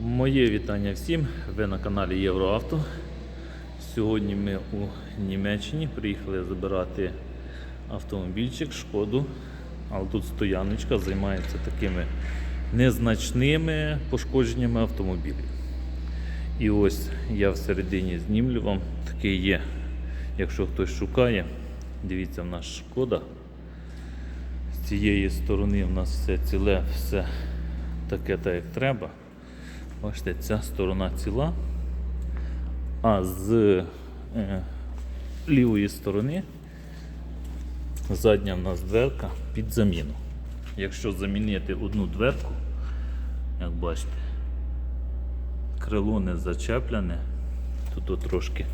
Моє вітання всім. Ви на каналі Євроавто. Сьогодні ми у Німеччині приїхали забирати автомобільчик Шкоду. Але тут стояночка займається такими незначними пошкодженнями автомобілів. І ось я всередині знімлю вам такий є. Якщо хтось шукає, дивіться в нас шкода. З цієї сторони в нас все ціле, все таке так як треба. Бачите, ця сторона ціла, а з е, лівої сторони задня в нас дверка під заміну. Якщо замінити одну дверку, як бачите, крило не зачеплене, тут трошки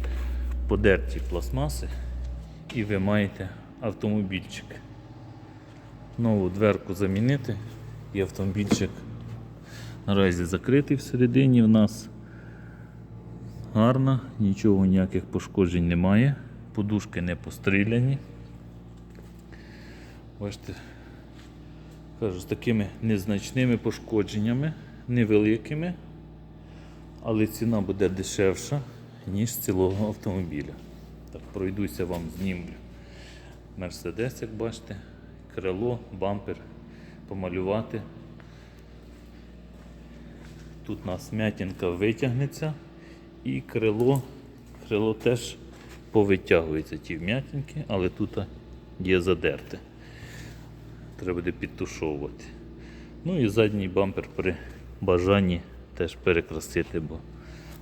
подерті пластмаси, і ви маєте автомобільчик. Нову дверку замінити і автомобільчик наразі закритий всередині в нас. Гарна, нічого ніяких пошкоджень немає. Подушки не постріляні. Бачите, кажу, з такими незначними пошкодженнями, невеликими, але ціна буде дешевша, ніж цілого автомобіля. Так, пройдуся вам знімлю. Мерседес, як бачите, крило, бампер помалювати. Тут у нас м'ятінка витягнеться і крило, крило теж повитягується ті вм'ятінки, але тут є задерте. Треба буде підтушовувати. Ну і задній бампер при бажанні теж перекрасити, бо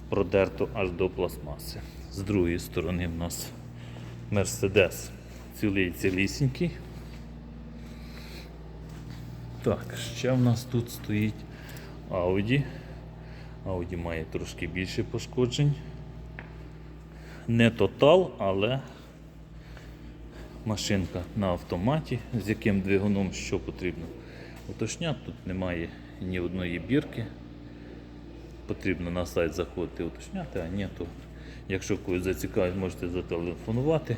продерто аж до пластмаси. З другої сторони в нас Мерседес цілий цілісінький. Так, ще в нас тут стоїть Audi. Audi має трошки більше пошкоджень. Не тотал, але машинка на автоматі, з яким двигуном що потрібно уточняти. Тут немає ні одної бірки. Потрібно на сайт заходити уточняти, а ні, то якщо когось зацікавить, можете зателефонувати.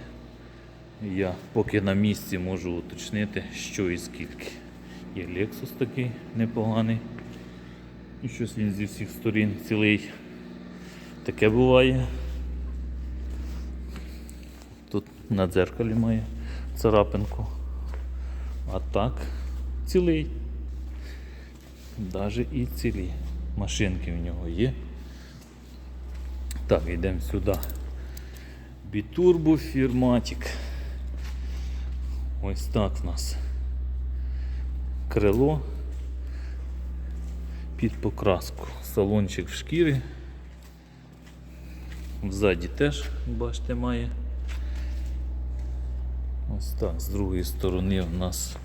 Я поки на місці можу уточнити, що і скільки. Є Lexus такий непоганий. І щось він зі всіх сторін цілий. Таке буває. Тут на дзеркалі має царапинку. А так цілий. Даже і цілі. Машинки в нього є. Так, йдемо сюди. Бітурбо фірматик. Ось так в нас крило під покраску. Салончик в шкірі. Взаді теж, бачите, має. Ось так, з другої сторони у нас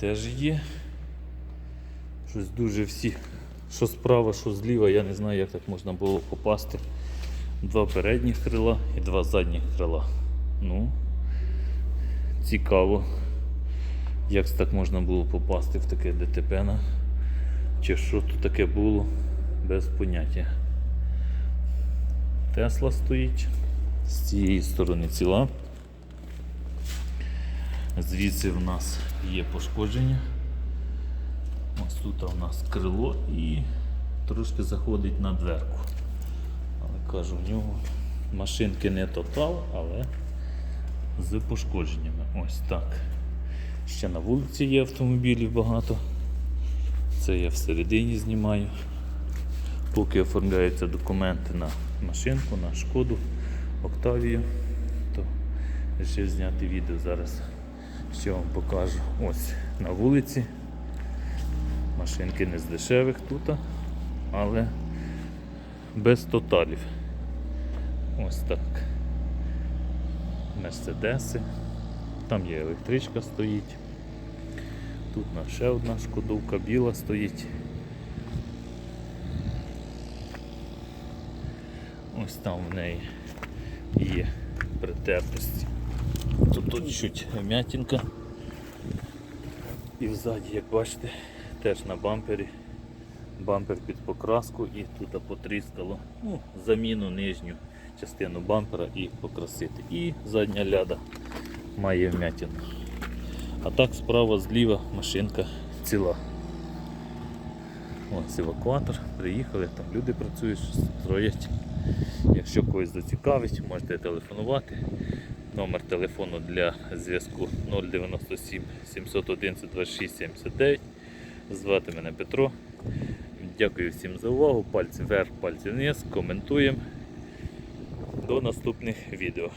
теж є. Щось дуже всі, що справа, що зліва, я не знаю, як так можна було попасти. Два передніх крила і два задніх крила. Ну, цікаво. Як так можна було попасти в таке ДТП? Чи що тут таке було? Без поняття. Тесла стоїть. З цієї сторони ціла. Звідси в нас є пошкодження. Ось тут у нас крило і трошки заходить на дверку. Але кажу, в нього машинки не тотал, але з пошкодженнями. Ось так. Ще на вулиці є автомобілів багато. Це я всередині знімаю. Поки оформляються документи на машинку, на шкоду, Октавію, то вирішив зняти відео зараз. Ще вам покажу. Ось на вулиці. Машинки не з дешевих тут, але без тоталів. Ось так. Мерседеси. Там є електричка стоїть. Тут ще одна шкодовка біла стоїть. Ось там в неї є притертості. Тут тут чуть м'ятінка. І взаді, як бачите, теж на бампері. Бампер під покраску і тут потріскало ну, заміну нижню частину бампера і покрасити. І задня ляда має вмятину. А так справа зліва машинка ціла. Ось евакуатор, приїхали, там люди працюють, строять. Якщо когось зацікавить, можете телефонувати. Номер телефону для зв'язку 097 711 26 79. Звати мене Петро. Дякую всім за увагу. Пальці вверх, пальці вниз, коментуємо. До наступних відео.